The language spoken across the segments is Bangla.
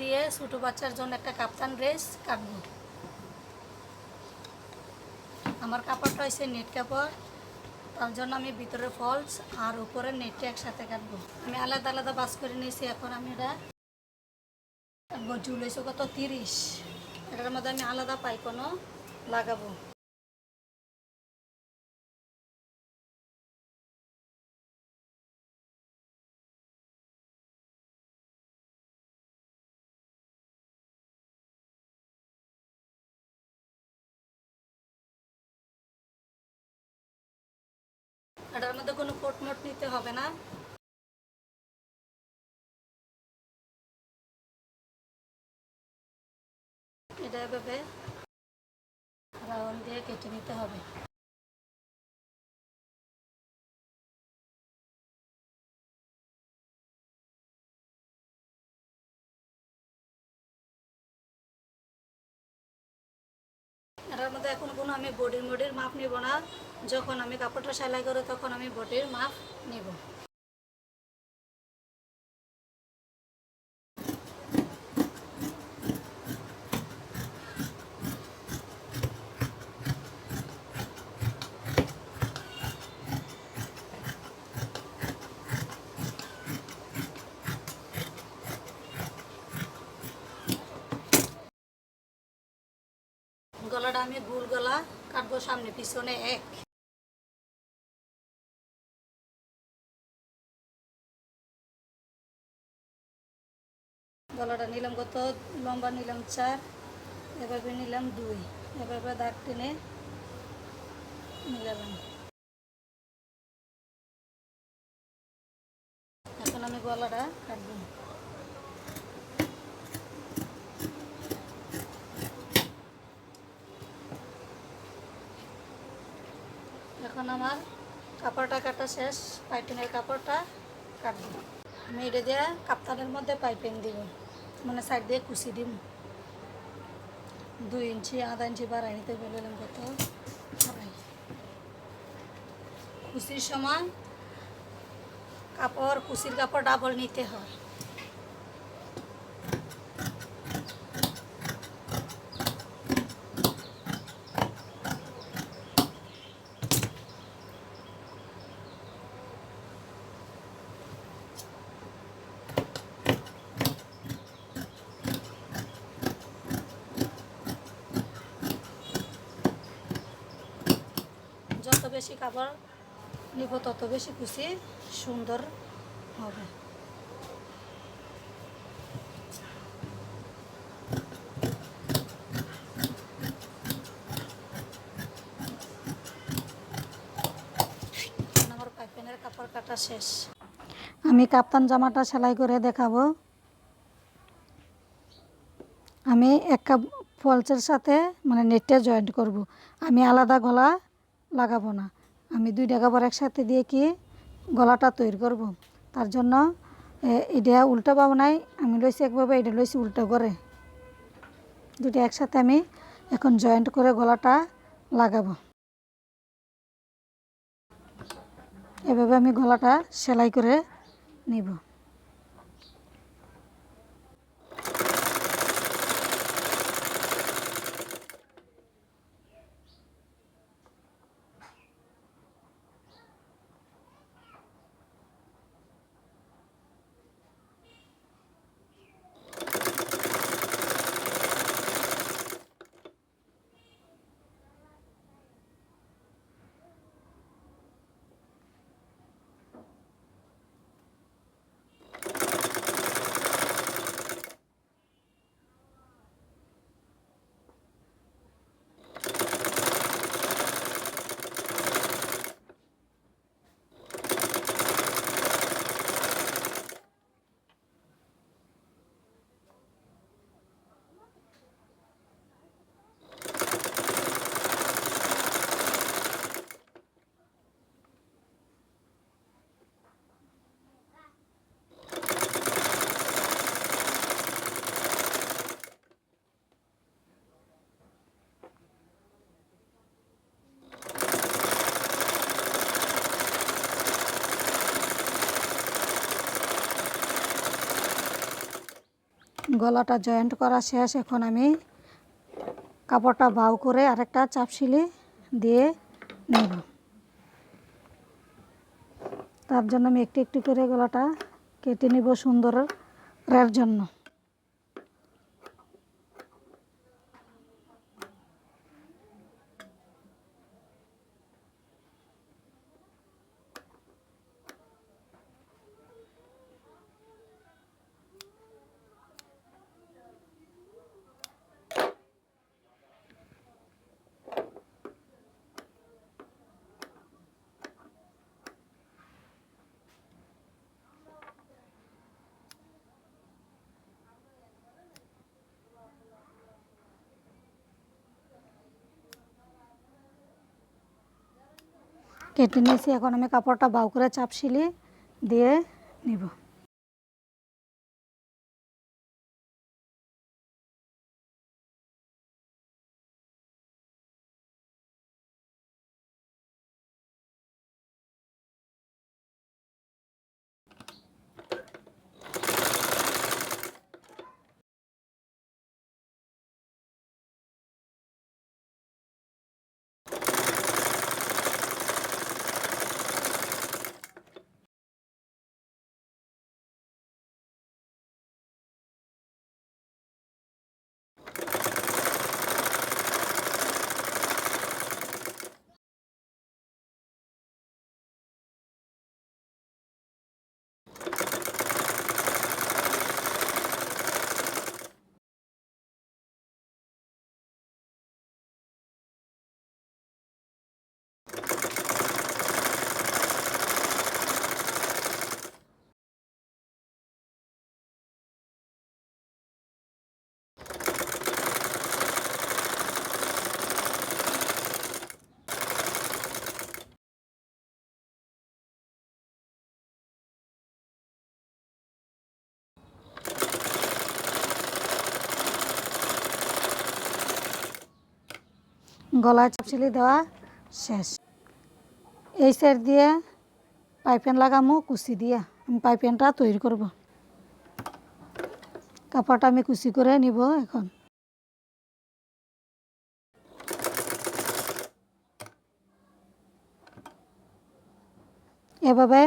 দিয়ে ছোটো বাচ্চার জন্য একটা কাপ্তান ড্রেস কাটবো। আমার কাপড়টা হয়েছে নেট কাপড়। তার জন্য আমি ভিতরে ফলস আর উপরে নেটটা একসাথে কাটবো। আমি আলাদা আলাদা বাস করে নিয়েছি, এখন আমি এটা কাটবো। হয়েছে কত তিরিশ। এটার মধ্যে আমি আলাদা পাইপনও লাগাবো। এটার মধ্যে কোনো কোট মোট নিতে হবে না। এটা এভাবে রাউন্ড দিয়ে কেটে নিতে হবে। মধ্যে এখন কোনো আমি বডির মডির মাপ নিব না। যখন আমি কাপড়টা সেলাই করো তখন আমি বডির মাপ নিব গলাটা আমি গোল গলা কাটবো সামনে, পিছনে এক। গলাটা নিলাম কত? লম্বা নিলাম চার, এভাবে নিলাম দুই, এভাবে দাগ টেনে নিলাম। এখন আমি গলাটা কাটবো। এখন আমার কাপড়টা কাটা শেষ, পাইপিনের কাপড়টা কাটবো। আমি এটা দিয়ে কাপ্তানের মধ্যে পাইপিং দিব মানে সাইড দিয়ে কুচি দিব। দুই ইঞ্চি, আধা ইঞ্চি বাড়াই নিতে বললাম কত কুচির সময় কাপড়, কুচির কাপড় ডাবল নিতে হয়। বেশি কাপড় নিব, তত বেশি কুচি সুন্দর হবে। শেষ। আমি কাপ্তান জামাটা সেলাই করে দেখাবো। আমি এক কাপ ফলসের সাথে মানে নেটটা জয়েন্ট করব। আমি আলাদা গলা লাগাবো না। আমি দুইটা কাপড় একসাথে দিয়ে কি গলাটা তৈরি করব। তার জন্য এটা উল্টা পাবো নাই, আমি লইছি একভাবে, এটা লইছি উল্টো করে দুটো একসাথে আমি এখন জয়েন্ট করে গলাটা লাগাবো। এভাবে আমি গলাটা সেলাই করে নিব। গলাটা জয়েন্ট করা শেষ, এখন আমি কাপড়টা বাউ করে আরেকটা চাপশিলি দিয়ে নেব। তার জন্য আমি একটু একটু করে গলাটা কেটে নিব সুন্দরের জন্য। কেটে নিয়েছি। এখন আমি কাপড়টা বাউ করে চাপশিলি দিয়ে নিব। গলায় চাপশিলি দেওয়া শেষ। এই সাইড দিয়ে পাইপেন লাগামো, কুচি দিয়া। আমি পাইপেনটা তৈরি করব। কাপড়টা আমি কুচি করে নিব এখন। এভাবে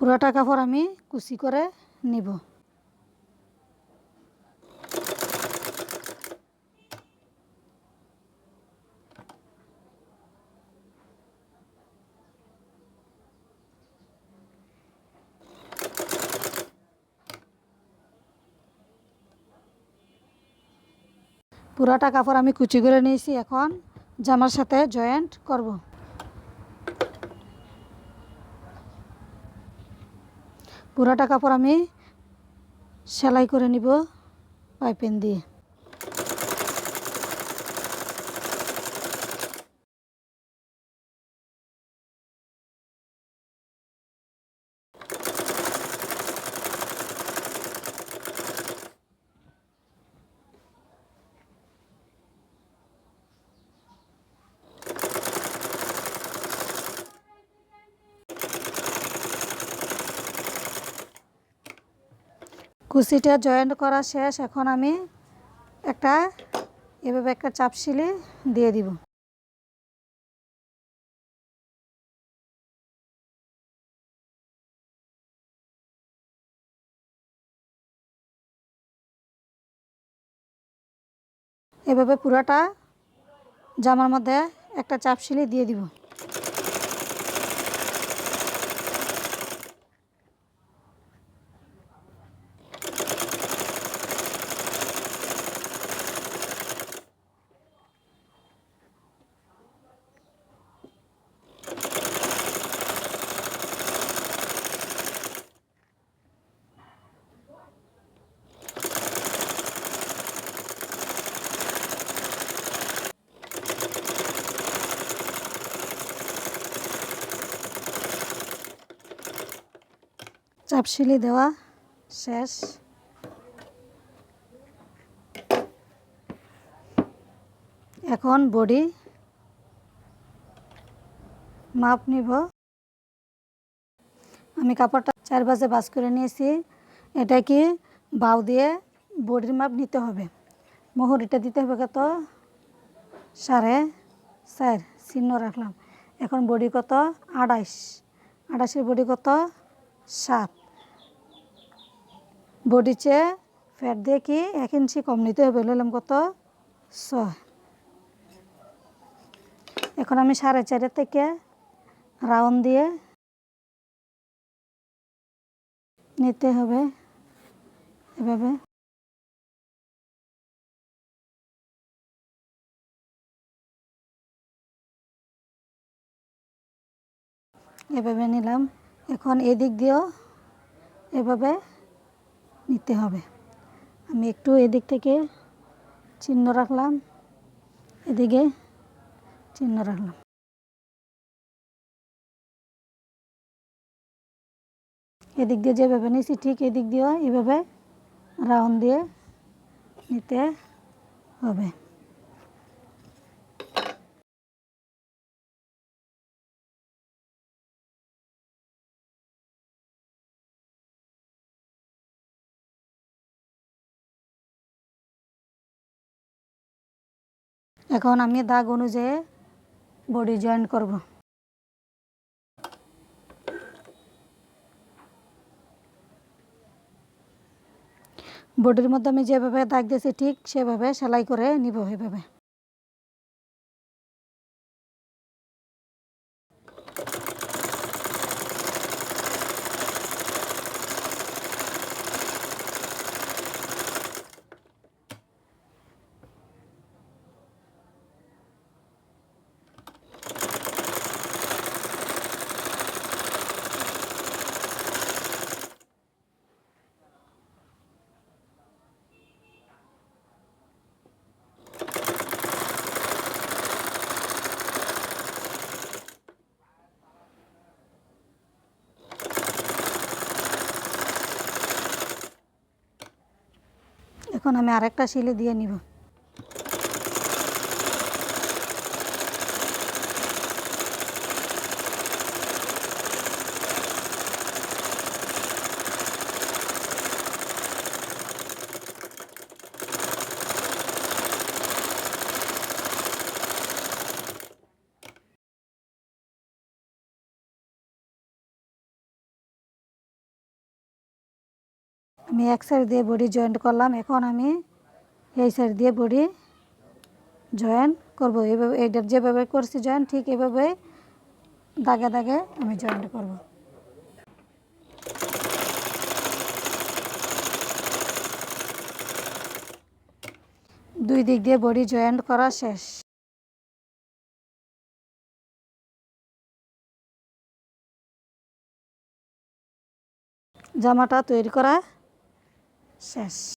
পুরোটা কাপড় আমি কুচি করে নিব। পুরাটা কাপড় আমি কুচি করে নিয়েছি, এখন জামার সাথে জয়েন্ট করব। পুরাটা কাপড় আমি সেলাই করে নিব পাইপেন দিয়ে। কুচিটা জয়েন্ট করা শেষ, এখন আমি একটা এভাবে একটা চাপশিলি দিয়ে দিব। এভাবে পুরাটা জামার মধ্যে একটা চাপশিলি দিয়ে দিব। চাপশিলি দেওয়া, শেষ। এখন বডি মাপ নিব। আমি কাপড়টা চার বাজে বাস করে নিয়েছি। এটা কি বাউ দিয়ে বডির মাপ নিতে হবে? মোহরিটা দিতে হবে কত? সাড়ে চার, চিহ্ন রাখলাম। এখন বডি কত? আড়াইশ। আড়াইশের বডি কত? সাত। বডি চেয়ে ফ্যাট দিয়ে কি এক ইঞ্চি কম নিতে হবে? নিলাম কত? ছয়। এখন আমি সাড়ে চারের থেকে রাউন্ড দিয়ে নিতে হবে এভাবে। এভাবে নিলাম। এখন এদিক দিয়েও এভাবে নিতে হবে। আমি একটু এদিক থেকে চিহ্ন রাখলাম। এদিকে চিহ্ন রাখলাম। এদিক দিয়ে যেভাবে নিয়েছি ঠিক এদিক দিয়েও এইভাবে রাউন্ড দিয়ে নিতে হবে। এখন আমি দাগ অনুযায়ী বডি জয়েন্ট করব। বডির মধ্যে আমি যেভাবে দাগ দিয়েছি ঠিক সেভাবে সেলাই করে নিব এভাবে। এখন আমি আরেকটা শিলে দিয়ে নিব। আমি এক সাইড দিয়ে বডি জয়েন্ট করলাম, এখন আমি এই সাইড দিয়ে বডি জয়েন করব। এইভাবে এইটা যেভাবে করছি জয়েন ঠিক এভাবে দাগে দাগে আমি জয়েন্ট করব। দুই দিক দিয়ে বডি জয়েন্ট করা শেষ। জামাটা তৈরি করা শেষ